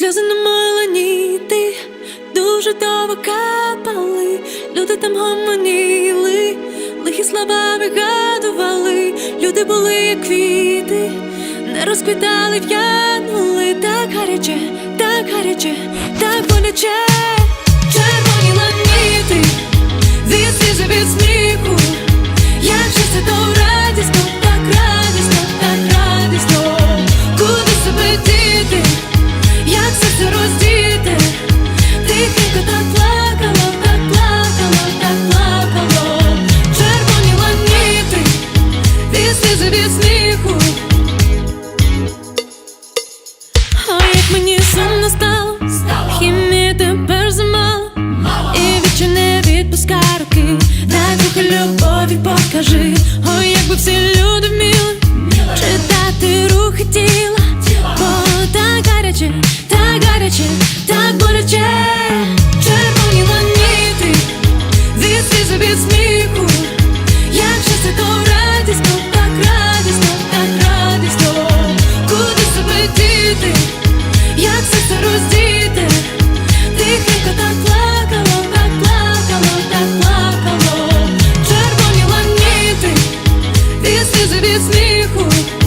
Сльози на меланіти дуже довго капали, люди там гомоніли, лихі слова вигадували, люди були як квіти, не розквітали, в'янули так гаряче, так гаряче, так боляче, від сміху. Ой, як мені сумно стало, хімії тепер замало, і вічі не відпускай руки, дай трохи любові покажи. Ой, якби всі люди куди як це все роздіти, тихенько так плакало, так плакало, так плакало, червоні ланіти, і слізи від сміху.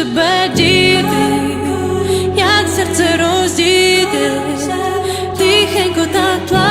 Себе діти, як серце роздіти, тихенько так плаче.